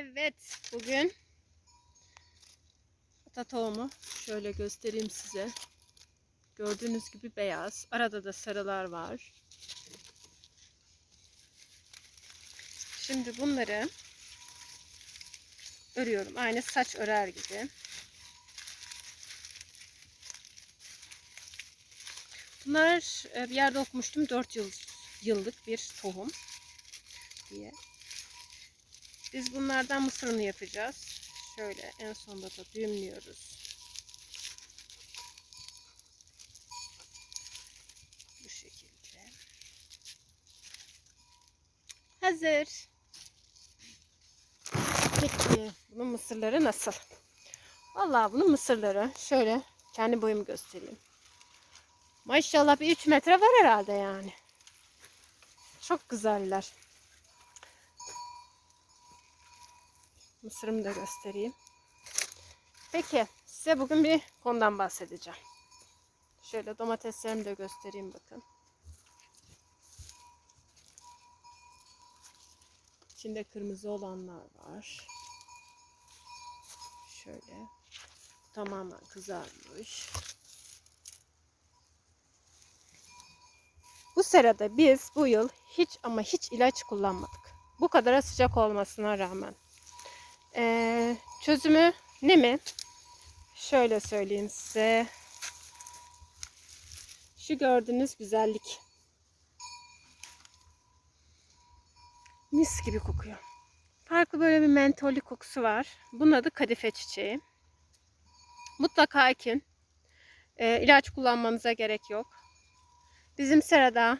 Evet, bugün ata şöyle göstereyim size. Gördüğünüz gibi beyaz. Arada da sarılar var. Şimdi bunları örüyorum. Aynı saç örer gibi. Bunlar e, bir yerde okumuştum. 4 yıl, yıllık bir tohum diye. Biz bunlardan mısırını yapacağız. Şöyle en sonunda da düğümlüyoruz. Bu şekilde. Hazır. Peki bunun mısırları nasıl? Vallahi bunun mısırları şöyle kendi boyumu göstereyim. Maşallah bir 3 metre var herhalde yani. Çok güzeller. Mısırımı da göstereyim. Peki size bugün bir konudan bahsedeceğim. Şöyle domateslerimi de göstereyim bakın. İçinde kırmızı olanlar var. Şöyle tamamen kızarmış. Bu serada biz bu yıl hiç ama hiç ilaç kullanmadık. Bu kadar sıcak olmasına rağmen. Ee, çözümü ne mi? Şöyle söyleyeyim size. Şu gördüğünüz güzellik. Mis gibi kokuyor. Farklı böyle bir mentollü kokusu var. Bunun adı kadife çiçeği. Mutlaka ekin. Ee, ilaç kullanmanıza gerek yok. Bizim serada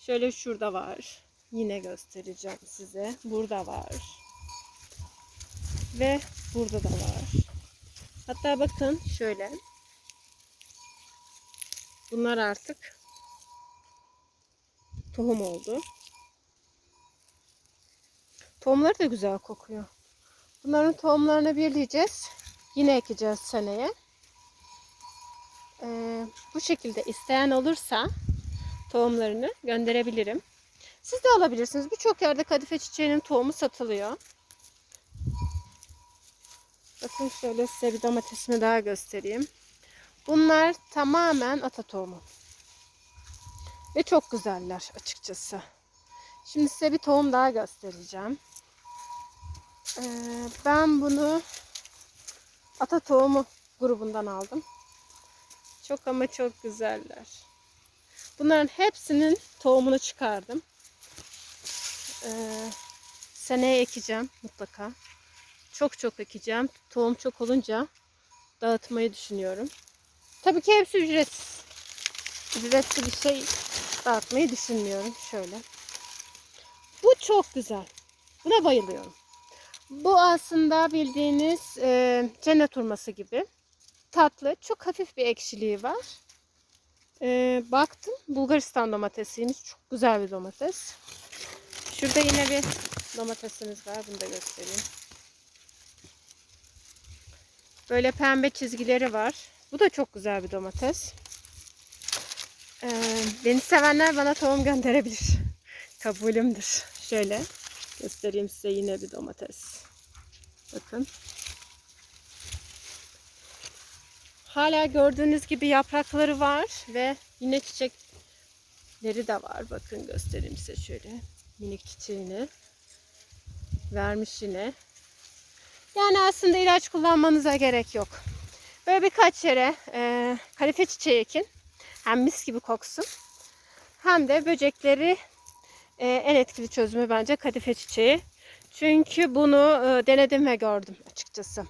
şöyle şurada var. Yine göstereceğim size. Burada var. Ve burada da var. Hatta bakın şöyle. Bunlar artık tohum oldu. Tohumları da güzel kokuyor. Bunların tohumlarını birleyeceğiz. Yine ekeceğiz seneye. Ee, bu şekilde isteyen olursa tohumlarını gönderebilirim. Siz de alabilirsiniz. Birçok yerde kadife çiçeğinin tohumu satılıyor. Bakın şöyle size bir domatesimi daha göstereyim. Bunlar tamamen ata tohumu. Ve çok güzeller açıkçası. Şimdi size bir tohum daha göstereceğim. Ee, ben bunu ata tohumu grubundan aldım. Çok ama çok güzeller. Bunların hepsinin tohumunu çıkardım. Ee, seneye ekeceğim mutlaka. Çok çok ekeceğim. Tohum çok olunca dağıtmayı düşünüyorum. Tabii ki hepsi ücretsiz. Ücretli bir şey dağıtmayı düşünmüyorum. Şöyle. Bu çok güzel. Buna bayılıyorum. Bu aslında bildiğiniz e, cennet hurması gibi. Tatlı. Çok hafif bir ekşiliği var. E, baktım. Bulgaristan domatesiymiş. Çok güzel bir domates. Şurada yine bir domatesimiz var. Bunu da göstereyim. Böyle pembe çizgileri var. Bu da çok güzel bir domates. Ee, beni sevenler bana tohum gönderebilir. Kabulümdür. Şöyle göstereyim size yine bir domates. Bakın. Hala gördüğünüz gibi yaprakları var ve yine çiçekleri de var. Bakın göstereyim size şöyle. Minik çiçeğini vermiş yine. Yani aslında ilaç kullanmanıza gerek yok. Böyle birkaç yere e, kalife çiçeği ekin. Hem mis gibi koksun. Hem de böcekleri e, en etkili çözümü bence kadife çiçeği. Çünkü bunu e, denedim ve gördüm açıkçası.